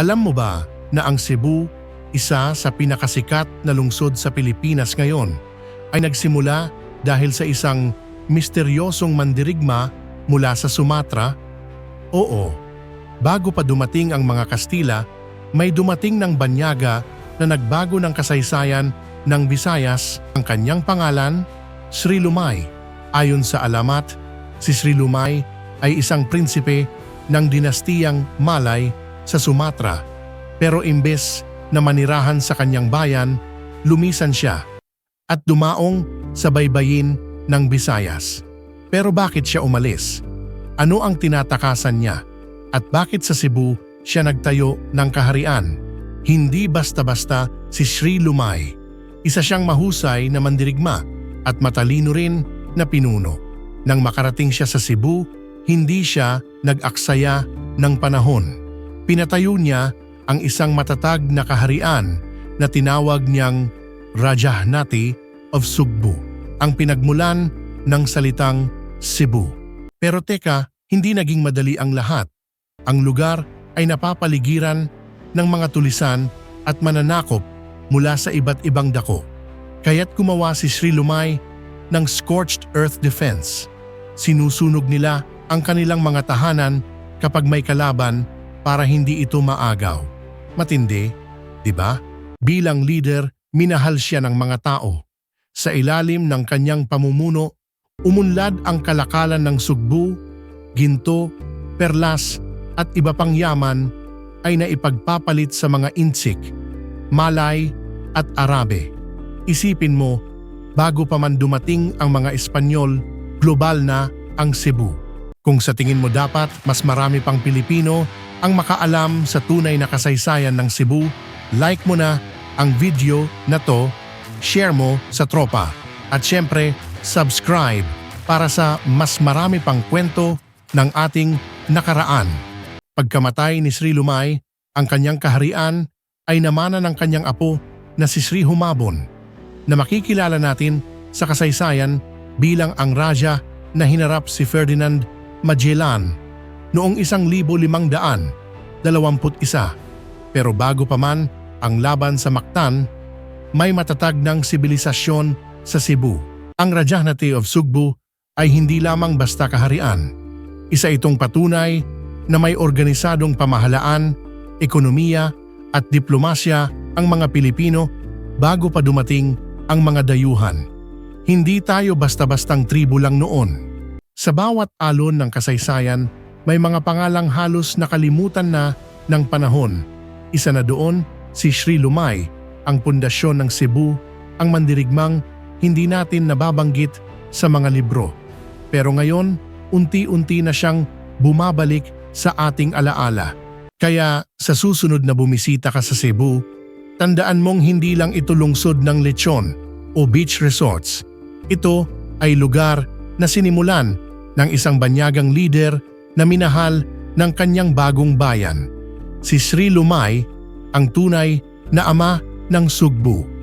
Alam mo ba na ang Cebu, isa sa pinakasikat na lungsod sa Pilipinas ngayon, ay nagsimula dahil sa isang misteryosong mandirigma mula sa Sumatra? Oo, bago pa dumating ang mga Kastila, may dumating ng Banyaga na nagbago ng kasaysayan ng Visayas ang kanyang pangalan, Sri Lumay. Ayon sa alamat, si Sri Lumay ay isang prinsipe ng dinastiyang Malay sa Sumatra. Pero imbes na manirahan sa kanyang bayan, lumisan siya at dumaong sa baybayin ng Visayas. Pero bakit siya umalis? Ano ang tinatakasan niya? At bakit sa Cebu siya nagtayo ng kaharian? Hindi basta-basta si Sri Lumay. Isa siyang mahusay na mandirigma at matalino rin na pinuno. Nang makarating siya sa Cebu, hindi siya nag-aksaya ng panahon. Pinatayo niya ang isang matatag na kaharian na tinawag niyang Rajahnati of Sugbu, ang pinagmulan ng salitang Cebu. Pero teka, hindi naging madali ang lahat. Ang lugar ay napapaligiran ng mga tulisan at mananakop mula sa iba't ibang dako. Kaya't gumawa si Sri Lumay ng Scorched Earth Defense. Sinusunog nila ang kanilang mga tahanan kapag may kalaban para hindi ito maagaw. Matindi, di ba? Bilang leader, minahal siya ng mga tao. Sa ilalim ng kanyang pamumuno, umunlad ang kalakalan ng sugbu, ginto, perlas at iba pang yaman ay naipagpapalit sa mga insik, malay at arabe. Isipin mo, bago pa man dumating ang mga Espanyol, global na ang Cebu. Kung sa tingin mo dapat mas marami pang Pilipino ang makaalam sa tunay na kasaysayan ng Cebu, like mo na ang video na to, share mo sa tropa, at syempre, subscribe para sa mas marami pang kwento ng ating nakaraan. Pagkamatay ni Sri Lumay, ang kanyang kaharian ay namana ng kanyang apo na si Sri Humabon na makikilala natin sa kasaysayan bilang ang Raja na hinarap si Ferdinand Magellan noong isang libo limang daan, dalawamput isa. Pero bago pa man ang laban sa Mactan, may matatag ng sibilisasyon sa Cebu. Ang Rajahnati of Sugbu ay hindi lamang basta kaharian. Isa itong patunay na may organisadong pamahalaan, ekonomiya at diplomasya ang mga Pilipino bago pa dumating ang mga dayuhan. Hindi tayo basta-bastang tribo lang noon. Sa bawat alon ng kasaysayan, may mga pangalang halos nakalimutan na ng panahon. Isa na doon si Sri Lumay, ang pundasyon ng Cebu, ang mandirigmang hindi natin nababanggit sa mga libro. Pero ngayon, unti-unti na siyang bumabalik sa ating alaala. Kaya sa susunod na bumisita ka sa Cebu, tandaan mong hindi lang ito lungsod ng lechon o beach resorts. Ito ay lugar na sinimulan ng isang banyagang leader na minahal ng kanyang bagong bayan. Si Sri Lumay, ang tunay na ama ng Sugbu.